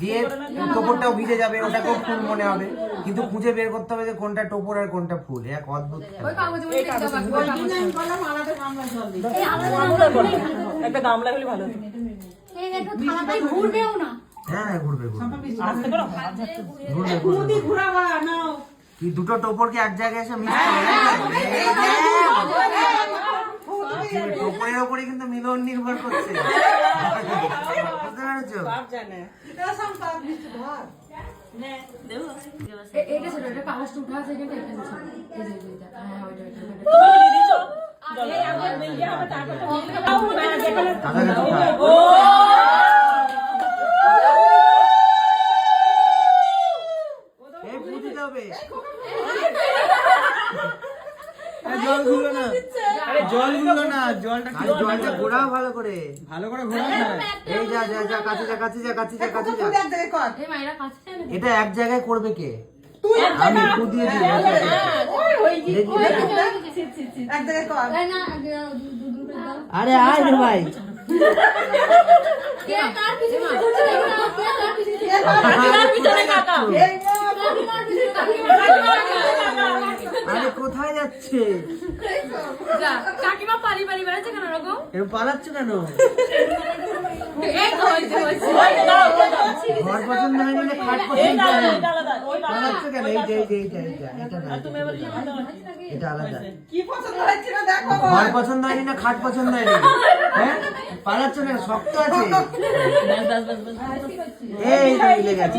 দিয়ে টোপরটাও ভিজে যাবে ওটাকেও ফুল মনে হবে কিন্তু খুঁজে বের করতে হবে যে কোনটা টোপর আর কোনটা ফুল এক অদ্ভুত। একটা গামলা হলে ভালো হতো এই দেখো থালাটাই ঘুরবেও না হ্যাঁ হ্যাঁ ঘুরবে ঘুরবে ঘুরবে ঘুরবে ঘুরাবা নাও কি দুটো টোপরকে এক জায়গায় এসে মিক্স টোপরের উপরে কিন্তু মিলন নির্ভর করছে পেরেছ জানে। যে এটা হ্যাঁ মিল গিয়া হবে। জলগুলো না। আরে জলগুলো না জলটা কি জলটা ঘোরাও ভালো করে। ভালো করে এই যা যা যা কাছে যা কাছে যা কাছে যা কাছে যা। এটা এক জায়গায় করবে কে? তুই আমি ফু দিই দেখি, দেখি। এক জায়গায় কর। এই না দু দু দু দাও আরে আয় রে ভাই। কে কার পিছে ঘুরছে? কে কার পিছনে কাকা আরে কোথায় যাচ্ছে? যা কাকিমা পারি পারি বেড়াচ্ছে কেন রকম এরকম পালাচ্ছ ঘর পছন্দ হয়নি না খাট পছন্দ পালাচ্ছ কেন? এই যে এই যে এইটা এইটা এটা না এটা আলাদা। কি পছন্দ দেখো ঘর পছন্দ হয়নি না খাট পছন্দ হ্যাঁ পালাচ্ছ না শক্ত আছে? এই মিলে গেছে।